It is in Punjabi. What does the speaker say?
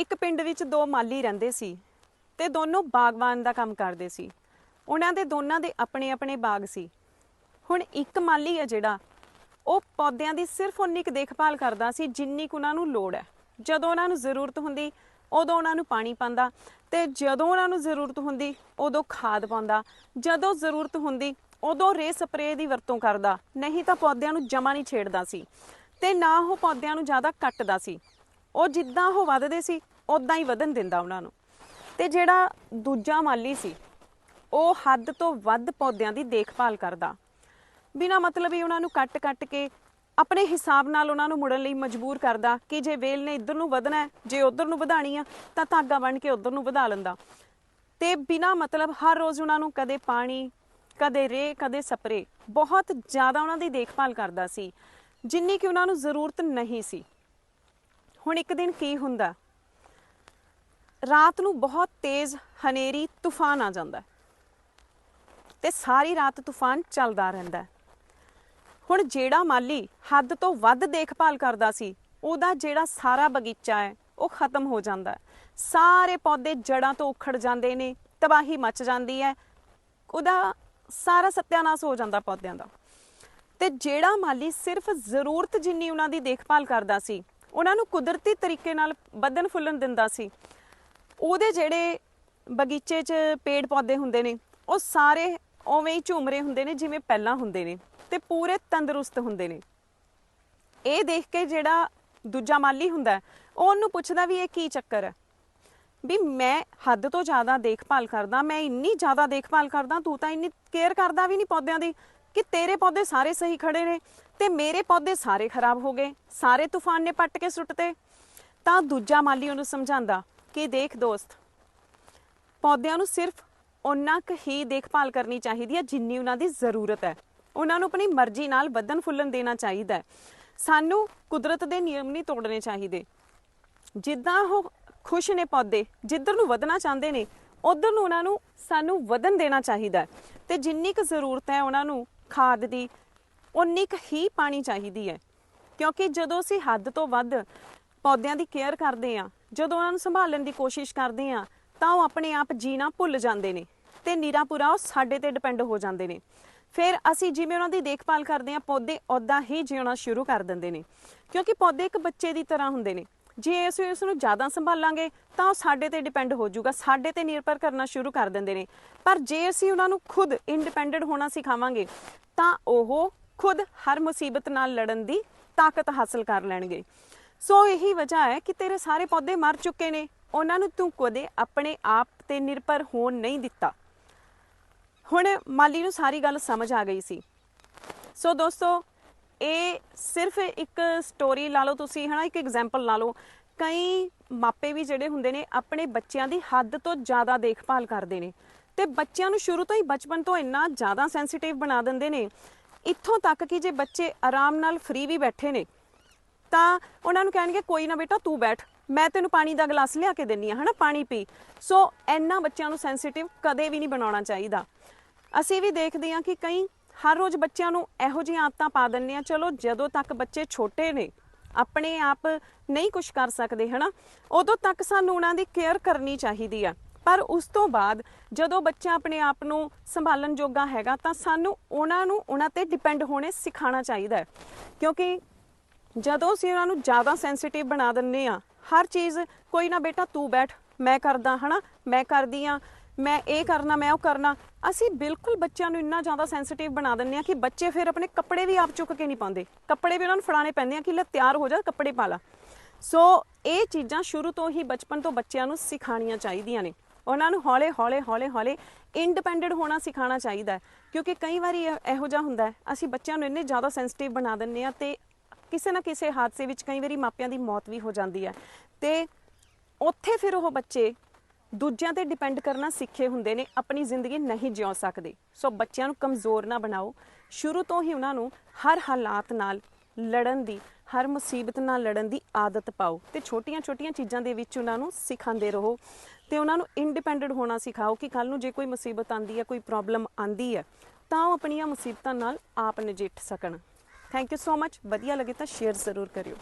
ਇੱਕ ਪਿੰਡ ਵਿੱਚ ਦੋ ਮਾਲੀ ਰਹਿੰਦੇ ਸੀ ਤੇ ਦੋਨੋਂ ਬਾਗਬਾਨ ਦਾ ਕੰਮ ਕਰਦੇ ਸੀ। ਉਹਨਾਂ ਦੇ ਦੋਨਾਂ ਦੇ ਆਪਣੇ ਆਪਣੇ ਬਾਗ ਸੀ। ਹੁਣ ਇੱਕ ਮਾਲੀ ਆ ਜਿਹੜਾ, ਉਹ ਪੌਦਿਆਂ ਦੀ ਸਿਰਫ ਉਨੀ ਕੁ ਦੇਖਭਾਲ ਕਰਦਾ ਸੀ ਜਿੰਨੀ ਕੁ ਉਹਨਾਂ ਨੂੰ ਲੋੜ ਹੈ। ਜਦੋਂ ਉਹਨਾਂ ਨੂੰ ਜ਼ਰੂਰਤ ਹੁੰਦੀ, ਉਦੋਂ ਉਹਨਾਂ ਨੂੰ ਪਾਣੀ ਪਾਉਂਦਾ ਤੇ ਜਦੋਂ ਉਹਨਾਂ ਨੂੰ ਜ਼ਰੂਰਤ ਹੁੰਦੀ, ਉਦੋਂ ਖਾਦ ਪਾਉਂਦਾ। ਜਦੋਂ ਜ਼ਰੂਰਤ ਹੁੰਦੀ, ਉਦੋਂ ਰੇ ਸਪਰੇਅ ਦੀ ਵਰਤੋਂ ਕਰਦਾ। ਨਹੀਂ ਤਾਂ ਪੌਦਿਆਂ ਨੂੰ ਜਮਾ ਨਹੀਂ ਛੇੜਦਾ ਸੀ ਤੇ ਨਾ ਉਹ ਪੌਦਿਆਂ ਨੂੰ ਜ਼ਿਆਦਾ ਕੱਟਦਾ ਸੀ। ਉਹ ਜਿੱਦਾਂ ਉਹ ਵੱਧਦੇ ਸੀ ਉਦਾਂ ਹੀ ਵਧਣ ਦਿੰਦਾ ਉਹਨਾਂ ਨੂੰ। ਤੇ ਜਿਹੜਾ ਦੂਜਾ ਮਾਲੀ ਸੀ, ਉਹ ਹੱਦ ਤੋਂ ਵੱਧ ਪੌਦਿਆਂ ਦੀ ਦੇਖਭਾਲ ਕਰਦਾ। ਬਿਨਾ ਮਤਲਬ ਹੀ ਉਹਨਾਂ ਨੂੰ ਕੱਟ-ਕੱਟ ਕੇ ਆਪਣੇ ਹਿਸਾਬ ਨਾਲ ਉਹਨਾਂ ਨੂੰ ਮੁੜਨ ਲਈ ਮਜਬੂਰ ਕਰਦਾ ਕਿ ਜੇ ਵੇਲ ਨੇ ਇੱਧਰ ਨੂੰ ਵਧਣਾ ਜੇ ਉੱਧਰ ਨੂੰ ਵਧਾਣੀ ਆ, ਤਾਂ ਧਾਗਾ ਬਣ ਕੇ ਉੱਧਰ ਨੂੰ ਵਧਾ ਲੈਂਦਾ। ਤੇ ਬਿਨਾ ਮਤਲਬ ਹਰ ਰੋਜ਼ ਉਹਨਾਂ ਨੂੰ ਕਦੇ ਪਾਣੀ, ਕਦੇ ਰੇ ਕਦੇ ਸਪਰੇ ਬਹੁਤ ਜ਼ਿਆਦਾ ਉਹਨਾਂ ਦੀ ਦੇਖਭਾਲ ਕਰਦਾ ਸੀ, ਜਿੰਨੀ ਕਿ ਉਹਨਾਂ ਨੂੰ ਜ਼ਰੂਰਤ ਨਹੀਂ ਸੀ। ਹੁਣ ਇੱਕ ਦਿਨ ਕੀ ਹੁੰਦਾ? ਰਾਤ ਨੂੰ ਬਹੁਤ ਤੇਜ਼ ਹਨੇਰੀ ਤੂਫਾਨ ਆ ਜਾਂਦਾ ਤੇ ਸਾਰੀ ਰਾਤ ਤੂਫਾਨ ਚੱਲਦਾ ਰਹਿੰਦਾ ਹੁਣ ਜਿਹੜਾ ਮਾਲੀ ਹੱਦ ਤੋਂ ਵੱਧ ਦੇਖਭਾਲ ਕਰਦਾ ਸੀ, ਉਹਦਾ ਜਿਹੜਾ ਸਾਰਾ ਬਗੀਚਾ ਹੈ, ਉਹ ਖਤਮ ਹੋ ਜਾਂਦਾ ਸਾਰੇ ਪੌਦੇ ਜੜਾਂ ਤੋਂ ਉਖੜ ਜਾਂਦੇ ਨੇ, ਤਬਾਹੀ ਮਚ ਜਾਂਦੀ ਹੈ। ਉਹਦਾ ਸਾਰਾ ਸਤਿਆਨਾਸ਼ ਹੋ ਜਾਂਦਾ ਪੌਦਿਆਂ ਦਾ। ਤੇ ਜਿਹੜਾ ਮਾਲੀ ਸਿਰਫ ਜ਼ਰੂਰਤ ਜਿੰਨੀ ਉਹਨਾਂ ਦੀ ਦੇਖਭਾਲ ਕਰਦਾ ਸੀ, ਉਹਨਾਂ ਨੂੰ ਕੁਦਰਤੀ ਤਰੀਕੇ ਨਾਲ ਵਧਣ ਫੁੱਲਣ ਦਿੰਦਾ ਸੀ ਉਹਦੇ ਜਿਹੜੇ ਬਗੀਚੇ 'ਚ ਪੇੜ ਪੌਦੇ ਹੁੰਦੇ ਨੇ, ਉਹ ਸਾਰੇ ਉਵੇਂ ਹੀ ਝੂਮਰੇ ਹੁੰਦੇ ਨੇ ਜਿਵੇਂ ਪਹਿਲਾਂ ਹੁੰਦੇ ਨੇ ਤੇ ਪੂਰੇ ਤੰਦਰੁਸਤ ਹੁੰਦੇ ਨੇ। ਇਹ ਦੇਖ ਕੇ ਜਿਹੜਾ ਦੂਜਾ ਮਾਲੀ ਹੁੰਦਾ ਉਹ ਉਹਨੂੰ ਪੁੱਛਦਾ ਵੀ ਇਹ ਕੀ ਚੱਕਰ ਹੈ? ਵੀ ਮੈਂ ਹੱਦ ਤੋਂ ਜ਼ਿਆਦਾ ਦੇਖਭਾਲ ਕਰਦਾ, ਮੈਂ ਇੰਨੀ ਜ਼ਿਆਦਾ ਦੇਖਭਾਲ ਕਰਦਾ, ਤੂੰ ਤਾਂ ਇੰਨੀ ਕੇਅਰ ਕਰਦਾ ਵੀ ਨਹੀਂ ਪੌਦਿਆਂ ਦੀ ਕਿ ਤੇਰੇ ਪੌਦੇ ਸਾਰੇ ਸਹੀ ਖੜੇ ਨੇ ਤੇ ਮੇਰੇ ਪੌਦੇ ਸਾਰੇ ਖਰਾਬ ਹੋ ਗਏ, ਸਾਰੇ ਤੂਫਾਨ ਨੇ ਪੱਟ ਕੇ ਸੁੱਟਤੇ। ਤਾਂ ਦੂਜਾ ਮਾਲੀ ਉਹਨੂੰ ਸਮਝਾਉਂਦਾ ਕਿ ਦੇਖ ਦੋਸਤ, ਪੌਦਿਆਂ ਨੂੰ ਸਿਰਫ ਉਹਨਾਂ ਕੁ ਹੀ ਦੇਖਭਾਲ ਕਰਨੀ ਚਾਹੀਦੀ ਹੈ ਜਿੰਨੀ ਉਹਨਾਂ ਦੀ ਜ਼ਰੂਰਤ ਹੈ। ਉਹਨਾਂ ਨੂੰ ਆਪਣੀ ਮਰਜ਼ੀ ਨਾਲ ਵਧਣ ਫੁੱਲਣ ਦੇਣਾ ਚਾਹੀਦਾ ਹੈ। ਸਾਨੂੰ ਕੁਦਰਤ ਦੇ ਨਿਯਮ ਨਹੀਂ ਤੋੜਨੇ ਚਾਹੀਦੇ। ਜਿੱਦਾਂ ਉਹ ਖੁਸ਼ ਨੇ ਪੌਦੇ, ਜਿੱਧਰ ਨੂੰ ਵਧਣਾ ਚਾਹੁੰਦੇ ਨੇ, ਉਧਰ ਨੂੰ ਉਹਨਾਂ ਨੂੰ ਸਾਨੂੰ ਵਧਣ ਦੇਣਾ ਚਾਹੀਦਾ ਹੈ। ਤੇ ਜਿੰਨੀ ਕੁ ਜ਼ਰੂਰਤ ਹੈ ਉਹਨਾਂ ਨੂੰ ਖਾਦ ਦੀ ਉਨੀ ਕੁ ਹੀ ਪਾਣੀ ਚਾਹੀਦੀ ਹੈ। ਕਿਉਂਕਿ ਜਦੋਂ ਅਸੀਂ ਹੱਦ ਤੋਂ ਵੱਧ ਪੌਦਿਆਂ ਦੀ ਕੇਅਰ ਕਰਦੇ ਆ ਜਦੋਂ ਉਹਨਾਂ ਨੂੰ ਸੰਭਾਲਣ ਦੀ ਕੋਸ਼ਿਸ਼ ਕਰਦੇ ਆ ਤਾਂ ਉਹ ਆਪਣੇ ਆਪ ਜੀਣਾ ਭੁੱਲ ਜਾਂਦੇ ਨੇ ਤੇ ਨਿਰਾਪੁਰਾ ਉਹ ਸਾਡੇ ਤੇ ਡਿਪੈਂਡ ਹੋ ਜਾਂਦੇ ਨੇ। ਫਿਰ ਅਸੀਂ ਜਿਵੇਂ ਉਹਨਾਂ ਦੀ ਦੇਖਭਾਲ ਕਰਦੇ ਆ ਪੌਦੇ ਉਦਾਂ ਹੀ ਜਿਉਣਾ ਸ਼ੁਰੂ ਕਰ ਦਿੰਦੇ ਨੇ। ਕਿਉਂਕਿ ਪੌਦੇ ਇੱਕ ਬੱਚੇ ਦੀ ਤਰ੍ਹਾਂ ਹੁੰਦੇ ਨੇ। ਜੇ ਅਸੀਂ ਉਸ ਨੂੰ ਜ਼ਿਆਦਾ ਸੰਭਾਲਾਂਗੇ, ਤਾਂ ਉਹ ਸਾਡੇ ਤੇ ਡਿਪੈਂਡ ਹੋ ਜਾਊਗਾ, ਸਾਡੇ ਤੇ ਨਿਰਭਰ ਕਰਨਾ ਸ਼ੁਰੂ ਕਰ ਦਿੰਦੇ ਨੇ। ਪਰ ਜੇ ਅਸੀਂ ਉਹਨਾਂ ਨੂੰ ਖੁਦ ਇੰਡੀਪੈਂਡੈਂਟ ਹੋਣਾ ਸਿਖਾਵਾਂਗੇ, ਤਾਂ ਉਹ ਖੁਦ ਹਰ ਮੁਸੀਬਤ ਨਾਲ ਲੜਨ ਦੀ ਤਾਕਤ ਹਾਸਲ ਕਰ ਲੈਣਗੇ। ਸੋ ਇਹੀ ਵਜ੍ਹਾ ਹੈ ਕਿ ਤੇਰੇ ਸਾਰੇ ਪੌਦੇ ਮਰ ਚੁੱਕੇ ਨੇ। ਉਹਨਾਂ ਨੂੰ ਤੂੰ ਕਦੇ ਆਪਣੇ ਆਪ ਤੇ ਨਿਰਭਰ ਹੋਣ ਨਹੀਂ ਦਿੱਤਾ। ਹੁਣ ਮਾਲੀ ਨੂੰ ਸਾਰੀ ਗੱਲ ਸਮਝ ਆ ਗਈ ਸੀ। ਸੋ ਦੋਸਤੋ, ਇਹ ਸਿਰਫ ਇੱਕ ਸਟੋਰੀ ਲਾ ਲਓ ਤੁਸੀਂ, ਹਨਾ, ਇੱਕ ਐਗਜ਼ਾਮਪਲ ਲਾ ਲਓ। ਕਈ ਮਾਪੇ ਵੀ ਜਿਹੜੇ ਹੁੰਦੇ ਨੇ, ਆਪਣੇ ਬੱਚਿਆਂ ਦੀ ਹੱਦ ਤੋਂ ਜ਼ਿਆਦਾ ਦੇਖਭਾਲ ਕਰਦੇ ਨੇ। ਤੇ ਬੱਚਿਆਂ ਨੂੰ ਸ਼ੁਰੂ ਤੋਂ ਹੀ ਬਚਪਨ ਤੋਂ ਇੰਨਾ ਜ਼ਿਆਦਾ ਸੈਂਸਿਟਿਵ ਬਣਾ ਦਿੰਦੇ ਨੇ। ਇੱਥੋਂ ਤੱਕ ਕਿ ਜੇ ਬੱਚੇ ਆਰਾਮ ਨਾਲ ਫ੍ਰੀ ਵੀ ਬੈਠੇ ਨੇ ਤਾਂ ਉਹਨਾਂ ਨੂੰ ਕਹਿਣਗੇ, ਕੋਈ ਨਾ ਬੇਟਾ, ਤੂੰ ਬੈਠ। ਮੈਂ ਤੈਨੂੰ ਪਾਣੀ ਦਾ ਗਲਾਸ ਲਿਆ ਕੇ ਦਿੰਨੀ ਆ ਹਨਾ, ਪਾਣੀ ਪੀ। ਸੋ ਇੰਨਾ ਬੱਚਿਆਂ ਨੂੰ ਸੈਂਸਿਟਿਵ ਕਦੇ ਵੀ ਨਹੀਂ ਬਣਾਉਣਾ ਚਾਹੀਦਾ। ਅਸੀਂ ਵੀ ਦੇਖਦੇ ਹਾਂ ਕਿ ਕਈ ਹਰ ਰੋਜ਼ ਬੱਚਿਆਂ ਨੂੰ ਇਹੋ ਜਿਹੀਆਂ ਆਦਤਾਂ ਪਾ ਦਿੰਦੇ ਆ ਚਲੋ, ਜਦੋਂ ਤੱਕ ਬੱਚੇ ਛੋਟੇ ਨੇ, ਆਪਣੇ ਆਪ ਨਹੀਂ ਕੁਝ ਕਰ ਸਕਦੇ, ਹਨਾ, ਉਦੋਂ ਤੱਕ ਸਾਨੂੰ ਉਹਨਾਂ ਦੀ ਕੇਅਰ ਕਰਨੀ ਚਾਹੀਦੀ ਆ। ਪਰ ਉਸ ਤੋਂ ਬਾਅਦ ਜਦੋਂ ਬੱਚਾ ਆਪਣੇ ਆਪ ਨੂੰ ਸੰਭਾਲਣ ਜੋਗਾ ਹੈਗਾ, ਤਾਂ ਸਾਨੂੰ ਉਹਨਾਂ ਨੂੰ ਉਹਨਾਂ ਤੇ ਡਿਪੈਂਡ ਹੋਣੇ ਸਿਖਾਉਣਾ ਚਾਹੀਦਾ ਕਿਉਂਕਿ ਜਦੋਂ ਅਸੀਂ ਉਹਨਾਂ ਨੂੰ ਜ਼ਿਆਦਾ ਸੈਂਸਿਟਿਵ ਬਣਾ ਦਿੰਨੇ ਆ ਹਰ ਚੀਜ਼ ਕੋਈ ਨਾ ਬੇਟਾ ਤੂੰ ਬੈਠ, ਮੈਂ ਕਰਦਾ, ਹਨਾ? ਮੈਂ ਕਰਦੀ ਆ ਮੈਂ ਇਹ ਕਰਨਾ, ਮੈਂ ਉਹ ਕਰਨਾ। ਅਸੀਂ ਬਿਲਕੁਲ ਬੱਚਿਆਂ ਨੂੰ ਇੰਨਾ ਜ਼ਿਆਦਾ ਸੈਂਸਿਟਿਵ ਬਣਾ ਦਿੰਨੇ ਆ ਕਿ ਬੱਚੇ ਫਿਰ ਆਪਣੇ ਕੱਪੜੇ ਵੀ ਆਪ ਚੁੱਕ ਕੇ ਨਹੀਂ ਪਾਉਂਦੇ। ਕੱਪੜੇ ਵੀ ਉਹਨਾਂ ਨੂੰ ਫੜਾਣੇ ਪੈਂਦੇ ਆ ਕਿ ਲੈ ਤਿਆਰ ਹੋ ਜਾ, ਕੱਪੜੇ ਪਾ ਲਾ। ਸੋ ਇਹ ਚੀਜ਼ਾਂ ਸ਼ੁਰੂ ਤੋਂ ਹੀ ਬਚਪਨ ਤੋਂ ਬੱਚਿਆਂ ਨੂੰ ਸਿਖਾਣੀਆਂ ਚਾਹੀਦੀਆਂ ਨੇ। ਉਹਨਾਂ ਨੂੰ ਹੌਲੇ ਹੌਲੇ ਹੌਲੇ ਹੌਲੇ ਇੰਡੀਪੈਂਡੈਂਟ ਹੋਣਾ ਸਿਖਾਉਣਾ ਚਾਹੀਦਾ ਹੈ। ਕਿਉਂਕਿ ਕਈ ਵਾਰੀ ਇਹੋ ਜਿਹਾ ਹੁੰਦਾ ਹੈ, ਅਸੀਂ ਬੱਚਿਆਂ ਨੂੰ ਇੰਨੇ ਜ਼ਿਆਦਾ ਸੈਂਸਿਟਿਵ ਬਣਾ ਦਿੰਨੇ ਆ ਤੇ ਕਿਸੇ ਨਾ ਕਿਸੇ ਹਾਦਸੇ ਵਿੱਚ ਕਈ ਵਾਰੀ ਮਾਪਿਆਂ ਦੀ ਮੌਤ ਵੀ ਹੋ ਜਾਂਦੀ ਹੈ। ਤੇ ਉੱਥੇ ਫਿਰ ਉਹ ਬੱਚੇ ਦੂਜਿਆਂ ਤੇ ਡਿਪੈਂਡ ਕਰਨਾ ਸਿੱਖੇ ਹੁੰਦੇ ਨੇ, ਆਪਣੀ ਜ਼ਿੰਦਗੀ ਨਹੀਂ ਜਿਉ ਸਕਦੇ। ਸੋ ਬੱਚਿਆਂ ਨੂੰ ਕਮਜ਼ੋਰ ਨਾ ਬਣਾਓ। ਸ਼ੁਰੂ ਤੋਂ ਹੀ ਉਹਨਾਂ ਨੂੰ ਹਰ ਹਾਲਾਤ ਨਾਲ ਲੜਨ ਦੀ, ਹਰ ਮੁਸੀਬਤ ਨਾਲ ਲੜਨ ਦੀ ਆਦਤ ਪਾਓ ਤੇ ਛੋਟੀਆਂ-ਛੋਟੀਆਂ ਚੀਜ਼ਾਂ ਦੇ ਵਿੱਚ ਉਹਨਾਂ ਨੂੰ ਸਿਖਾਉਂਦੇ ਰਹੋ ਤੇ ਉਹਨਾਂ ਨੂੰ ਇੰਡੀਪੈਂਡੈਂਟ ਹੋਣਾ ਸਿਖਾਓ ਕਿ ਕੱਲ ਨੂੰ ਜੇ ਕੋਈ ਮੁਸੀਬਤ ਆਂਦੀ ਹੈ, ਕੋਈ ਪ੍ਰੋਬਲਮ ਆਂਦੀ ਹੈ, ਤਾਂ ਉਹ ਆਪਣੀਆਂ ਮੁਸੀਬਤਾਂ ਨਾਲ ਆਪ ਨਜਿੱਠ ਸਕਣ। ਥੈਂਕ ਯੂ ਸੋ ਮਚ ਵਧੀਆ ਲੱਗੇ ਤਾਂ ਸ਼ੇਅਰ ਜ਼ਰੂਰ ਕਰਿਓ।